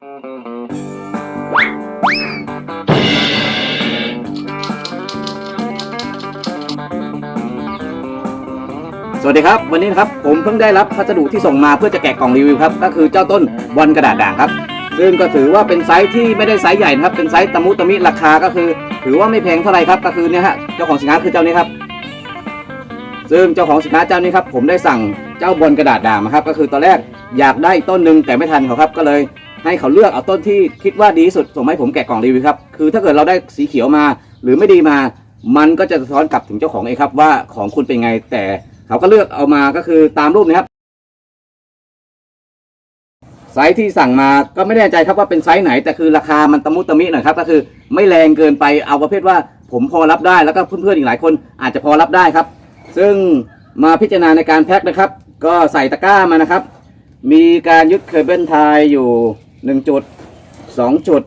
สวัสดีครับ วันนี้นะครับผมเพิ่งได้รับพัสดุที่ส่งมาเพื่อจะแกะกล่องรีวิวครับ ก็คือเจ้าต้นบอลกระดาษด่างครับ ซึ่งก็ถือว่าเป็นไซส์ที่ไม่ได้ไซส์ใหญ่นะครับ เป็นไซส์ตะมุตะมิราคาก็คือ ถือว่าไม่แพงเท่าไหร่ครับก็คือเนี่ยฮะเจ้าของสินค้าคือเจ้านี้ครับ ซึ่งเจ้าของสินค้าเจ้านี้ครับผมได้สั่งเจ้าบอลกระดาษด่างมาครับก็คือตอนแรกอยากได้ต้นหนึ่งแต่ไม่ทันเขาครับก็เลย ให้เขาเลือกเอาต้นที่คิดว่าดีที่สุดส่งมาให้ผมแกะกล่องรีวิวครับคือถ้าเกิดเราได้สีเขียวมา หรือไม่ดีมา มันก็จะสะท้อนกลับถึงเจ้าของเองครับว่าของคุณเป็นไงแต่เขาก็เลือกเอามาก็คือตามรูปนะครับไซส์ที่สั่งมาก็ไม่แน่ใจครับว่าเป็นไซส์ไหน แต่คือราคามันตะมุตะมิหน่อยครับก็คือไม่แรงเกินไปเอาประเภทว่าผมพอรับได้แล้วก็เพื่อนๆอีกหลายคนอาจจะพอรับได้ครับ ซึ่งมาพิจารณาในการแพ็คนะครับ ก็ใส่ตะกร้ามานะครับ มีการยึดเคเบิลไทยอยู่ หนึ่งจุดสองจุด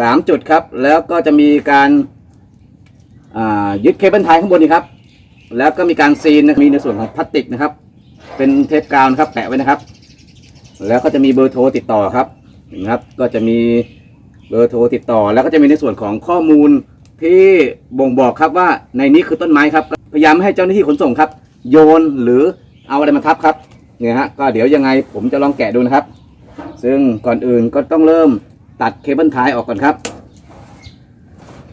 สามจุดครับ แล้วก็จะมีการายึดเคเบิลไทยข้างบนนี่ครับ แล้วก็มีการซีนนะมีในส่วนของพลาสติกนะครับ เป็นเทปกาวนะครับแปะไว้นะครับ แล้วก็จะมีเบอร์โทรติดต่อครับนะครับ ก็จะมีเบอร์โทรติดต่อ แล้วก็จะมีในส่วนของข้อมูลที่บ่งบอกครับว่าในนี้คือต้นไม้ครับ พยายามให้เจ้าหน้าที่ขนส่งครับ โยนหรือเอาอะไรมาทับครับเนี่ยฮะก็เดี๋ยวยังไงผมจะลองแกะดูนะครับ ซึ่งก่อนอื่นก็ต้องเริ่มตัดเคเบิลไทยออกก่อนครับ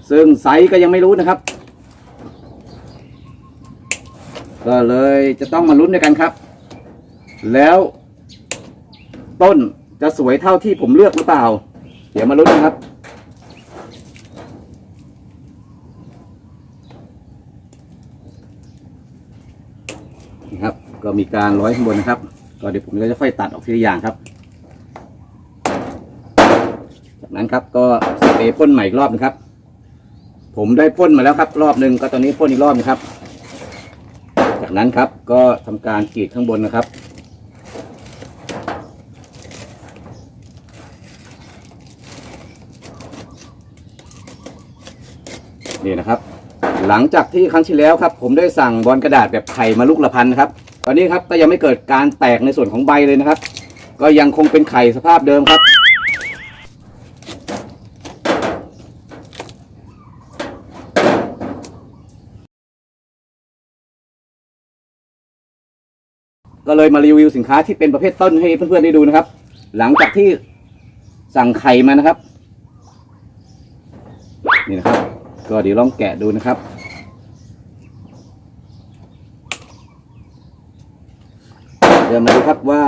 ซึ่งไซส์ก็ยังไม่รู้นะครับ ก็เลยจะต้องมาลุ้นด้วยกันครับ แล้ว ต้นจะสวยเท่าที่ผมเลือกหรือเปล่า เดี๋ยวมาลุ้นกันครับนี่ครับ ก็มีการร้อยข้างบนนะครับ ก็เดี๋ยวผมก็จะค่อยตัดออกทีละอย่างครับ จาก นั้นครับ ก็สเปรย์พ่นใหม่อีกรอบนะครับ ผมได้พ่นมาแล้วครับ รอบหนึ่งก็ตอนนี้พ่นอีกรอบนะครับ จากนั้นครับก็ทำการกรีดข้างบนนะครับนี่นะครับ หลังจากที่ครั้งที่แล้วครับ ผมได้สั่งบอลกระดาษแบบไข่มาลูกละพันนะครับ ตอนนี้ครับก็ยังไม่เกิดการแตกในส่วนของใบเลยนะครับ ก็ยังคงเป็นไข่สภาพเดิมครับ ก็เลยมารีวิวสินค้าที่เป็นประเภทต้นให้เพื่อนๆได้ดูนะครับ หลังจากที่สั่งไข่มานะครับ นี่นะครับ ก็เดี๋ยวลองแกะดูนะครับ เดี๋ยวมาดูครับว่า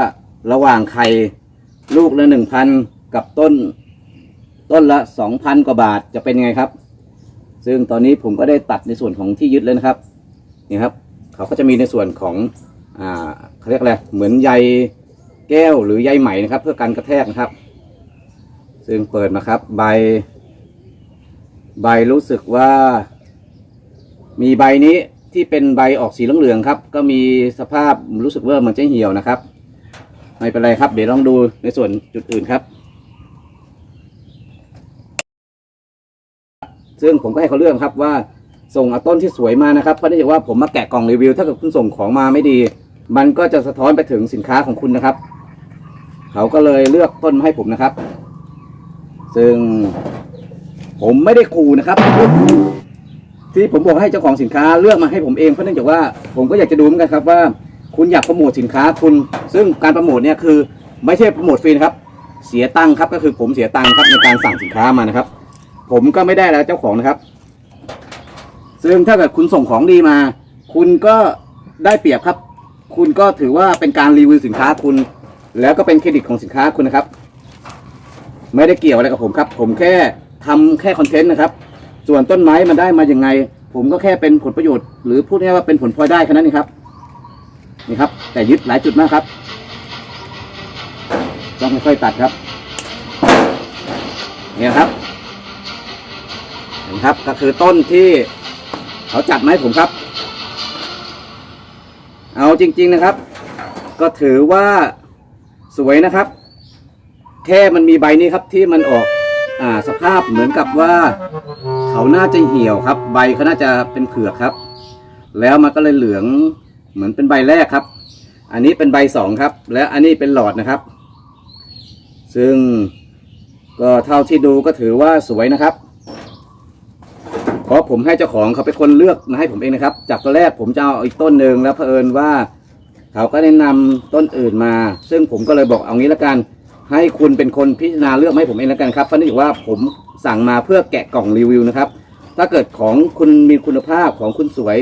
ระหว่างไข่ลูกละหนึ่งพันกับต้น ต้นละสองพันกว่าบาทจะเป็นยังไงครับ ซึ่งตอนนี้ผมก็ได้ตัดในส่วนของที่ยึดเลยนะครับ นี่ครับ เขาก็จะมีในส่วนของ อ่าเขาเรียกอะไรเหมือนใยแก้วหรือใยไหมนะครับ เพื่อการกระแทกนะครับ ซึ่งเปิดมาครับ ใบ ใบรู้สึกว่า มีใบนี้ที่เป็นใบออกสีเหลืองๆครับ ก็มีสภาพรู้สึกว่ามันจะเหี่ยวนะครับ ไม่เป็นไรครับ เดี๋ยวลองดูในส่วนจุดอื่นครับ ซึ่งผมก็ให้เขาเลือกครับว่าส่งเอาต้นที่สวยมานะครับเพราะเนื่องจากว่าผมมาแกะกล่องรีวิว ถ้าเกิดคุณส่งของมาไม่ดี มันก็จะสะท้อนไปถึงสินค้าของคุณนะครับ เขาก็เลยเลือกต้นมาให้ผมนะครับ ซึ่งผมไม่ได้ขู่นะครับ ที่ผมบอกให้เจ้าของสินค้าเลือกมาให้ผมเองเพราะเนื่องจากว่าผมก็อยากจะดูเหมือนกันครับว่า คุณอยากโปรโมทสินค้าคุณ ซึ่งการโปรโมทเนี่ยคือ ไม่ใช่โปรโมทฟรีนะครับ เสียตังค์ครับก็คือผมเสียตังค์ครับในการสั่งสินค้ามานะครับ ผมก็ไม่ได้แล้วเจ้าของนะครับ ซึ่งถ้าเกิดคุณส่งของดีมา คุณก็ได้เปรียบครับ คุณก็ถือว่าเป็นการรีวิวสินค้าคุณ แล้วก็เป็นเครดิตของสินค้าคุณนะครับ ไม่ได้เกี่ยวอะไรกับผมครับ ผมแค่ทำแค่คอนเทนต์นะครับ ส่วนต้นไม้มันได้มาอย่างไง ผมก็แค่เป็นผลประโยชน์ หรือพูดง่ายๆว่าเป็นผลพลอยได้แค่นั้นเองครับ นี่ครับ แต่ยึดหลายจุดมากครับ ต้องค่อยๆตัดครับเนี่ยครับเห็นครับก็คือต้นที่เขาจัดมาให้ผมครับ เอาจริง ๆนะครับ ก็ถือว่าสวยนะครับ แค่มันมีใบนี้ครับที่มันออกอ่าสภาพเหมือนกับว่า เขาน่าจะเหี่ยวครับ ใบเขาน่าจะเป็นเผือกครับ แล้วมันก็เลยเหลืองเหมือนเป็นใบแรกครับ อันนี้เป็นใบสองครับ และอันนี้เป็นหลอดนะครับ ซึ่งก็เท่าที่ดูก็ถือว่าสวยนะครับ ราะผมให้เจ้าของเขาเป็นคนเลือกมาให้ผมเองนะครับ จากตอนแรกผมจะเอาอีกต้นหนึ่งแล้วเผอิญว่า เขาก็แนะนำต้นอื่นมา ซึ่งผมก็เลยบอกเอางี้ละกัน ให้คุณเป็นคนพิจารณาเลือกมาให้ผมเองล้วกันครับเพราะนี่ถือว่าผมสั่งมาเพื่อแกะกล่องรีวิวนะครับ ถ้าเกิดของคุณมีคุณภาพของคุณสวย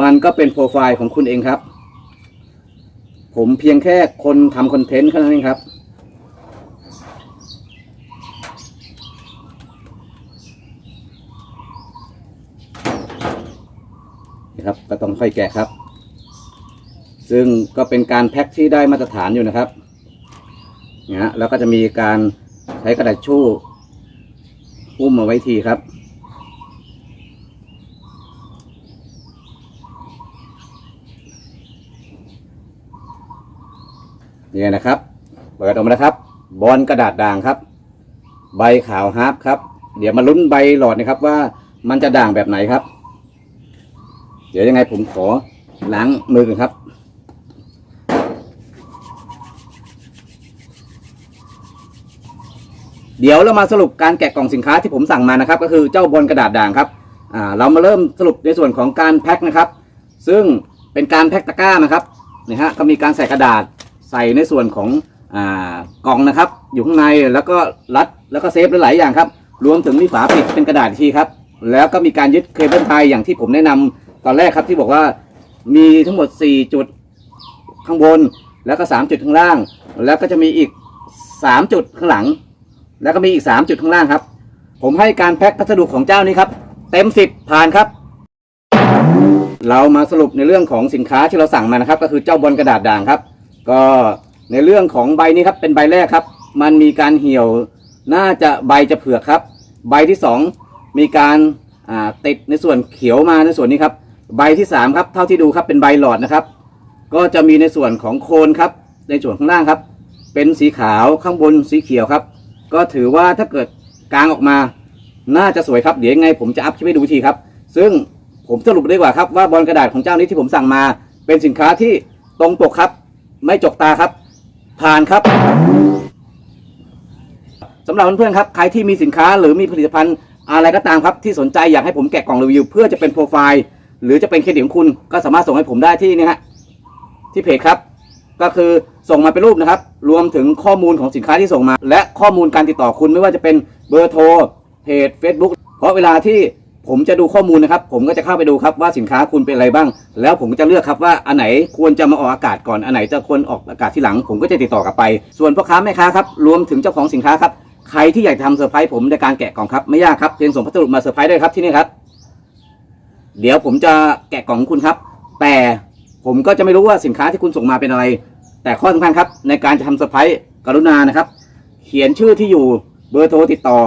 มันก็เป็นโปรไฟล์ของคุณเองครับ ผมเพียงแค่คนทำคอนเทนต์แค่นั้นเองครับ นะครับ ก็ต้องค่อยแกะครับ ซึ่งก็เป็นการแพ็คที่ได้มาตรฐานอยู่นะครับนะฮะแล้วก็จะมีการใช้กระดาษชู่หุ้มมาไว้ทีครับนี่นะครับเปิดออกมาแล้วครับ บอลกระดาษด่างครับ ใบขาวฮาร์ปครับ เดี๋ยวมาลุ้นใบหลอดนะครับว่ามันจะด่างแบบไหนครับ เดี๋ยวยังไงผมขอล้างมือกันครับเดี๋ยวเรามาสรุปการแกะกล่องสินค้าที่ผมสั่งมานะครับ ก็คือเจ้าบอลกระดาษด่างครับอ่าเรามาเริ่มสรุปในส่วนของการแพ็คนะครับ ซึ่งเป็นการแพ็คตะกร้านะครับนี่ฮะก็มีการใส่กระดาษใส่ในส่วนของอ่ากล่องนะครับ อยู่ข้างในแล้วก็รัดแล้วก็เซฟหลายๆอย่างครับ รวมถึงมีฝาปิดเป็นกระดาษอีกทีครับ แล้วก็มีการยึดเคเบิลไทยอย่างที่ผมแนะนำ ตอนแรกครับที่บอกว่ามีทั้งหมด 4 จุดข้างบน แล้วก็ 3 จุดข้างล่าง แล้วก็จะมีอีก 3 จุดข้างหลัง แล้วก็มีอีก 3 จุดข้างล่างครับ ผมให้การแพ็คพัสดุของเจ้านี้ครับ เต็ม 10 ผ่านครับ เรามาสรุปในเรื่องของสินค้าที่เราสั่งมานะครับ ก็คือเจ้าบอลกระดาษด่างครับ ก็ในเรื่องของใบนี้ครับเป็นใบแรกครับ มันมีการเหี่ยวน่าจะใบจะเผือกครับ ใบที่สองมีการติดในส่วนเขียวมาในส่วนนี้ครับ ใบที่สามครับเท่าที่ดูครับเป็นใบหลอดนะครับ ก็จะมีในส่วนของโคนครับ ในส่วนข้างล่างครับ เป็นสีขาวข้างบนสีเขียวครับ ก็ถือว่าถ้าเกิดกลางออกมา น่าจะสวยครับเดี๋ยวยังไง ผมจะอัพคลิปให้ดูทีครับ ซึ่งผมสรุปได้กว่าครับว่าบอลกระดาษของเจ้านี้ที่ผมสั่งมา เป็นสินค้าที่ตรงปกครับ ไม่จกตาครับ ผ่านครับสำหรับเพื่อนๆครับใครที่มีสินค้าหรือมีผลิตภัณฑ์อะไรก็ตามครับที่สนใจอยากให้ผมแกะกล่องรีวิว เพื่อจะเป็นโปรไฟล์ หรือจะเป็นเครดิตของคุณก็สามารถส่งให้ผมได้ที่นี่ฮะที่เพจครับ ก็คือส่งมาเป็นรูปนะครับ รวมถึงข้อมูลของสินค้าที่ส่งมา และข้อมูลการติดต่อคุณไม่ว่าจะเป็นเบอร์โทรเพจ Facebook เพราะเวลาที่ผมจะดูข้อมูลนะครับ ผมก็จะเข้าไปดูครับว่าสินค้าคุณเป็นอะไรบ้าง แล้วผมก็จะเลือกครับว่าอันไหนควรจะมาออกอากาศก่อนอันไหนจะควรออกอากาศที่หลัง ผมก็จะติดต่อกลับไป ส่วนพ่อค้าแม่ค้าครับรวมถึงเจ้าของสินค้าครับใครที่อยากทำเซอร์ไพรส์ผมในการแกะกล่องครับไม่ยากครับเพียงส่งพัสดุมาเซอร์ไพรส์ได้ครับที่นี่ครับ เดี๋ยวผมจะแกะกล่องของคุณครับ แต่ผมก็จะไม่รู้ว่าสินค้าที่คุณส่งมาเป็นอะไร แต่ข้อสำคัญครับ ในการจะทำเซอร์ไพรส์กรุณานะครับ เขียนชื่อที่อยู่เบอร์โทรติดต่อ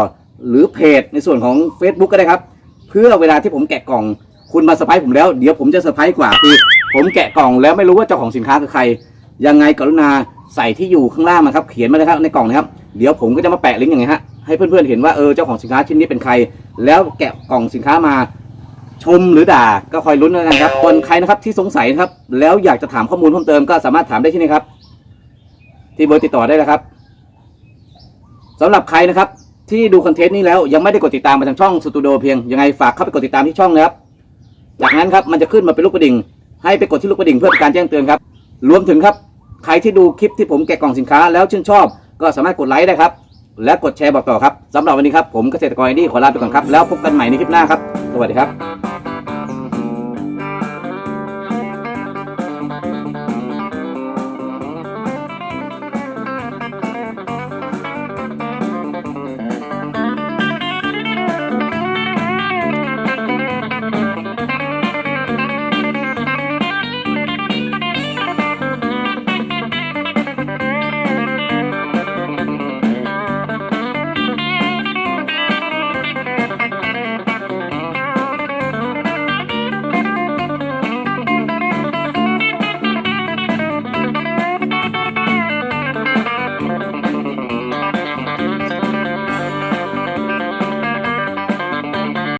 หรือเพจในส่วนของ Facebook ก็ได้ครับ เพื่อเวลาที่ผมแกะกล่อง คุณมาเซอร์ไพรส์ผมแล้วเดี๋ยวผมจะเซอร์ไพรส์กว่าคือผมแกะกล่องแล้วไม่รู้ว่าเจ้าของสินค้าคือใคร ยังไงกรุณาใส่ที่อยู่ข้างล่างมาครับเขียนมาเลยครับในกล่องนะครับเดี๋ยวผมก็จะมาแปะลิงก์อย่างไงฮะให้เพื่อนๆเห็นว่าเออเจ้าของสินค้าชิ้นนี้เป็นใคร แล้วแกะกล่องสินค้ามา ชมหรือด่าก็คอยลุ้นแล้วกันครับคนใครนะครับที่สงสัยนะครับ แล้วอยากจะถามข้อมูลเพิ่มเติมก็สามารถถามได้ที่นี่ครับ ที่เบอร์ติดต่อได้แล้วครับสำหรับใครนะครับ ที่ดูคอนเทนต์นี้แล้วยังไม่ได้กดติดตามมาทางช่องสตูดิโอเพียงยังไงฝากเข้าไปกดติดตามที่ช่องนะครับจากนั้นครับมันจะขึ้นมาเป็นลูกกระดิ่ง ให้ไปกดที่ลูกกระดิ่งเพื่อเป็นการแจ้งเตือนครับ รวมถึงครับ ใครที่ดูคลิปที่ผมแกะกล่องสินค้าแล้วชื่นชอบ ก็สามารถกดไลค์ได้ครับ และกดแชร์บอกต่อครับสำหรับวันนี้ครับผมเกษตรกรไอ้นี่ขอลาไปก่อนครับ แล้วพบกันใหม่ในคลิปหน้าครับ สวัสดีครับ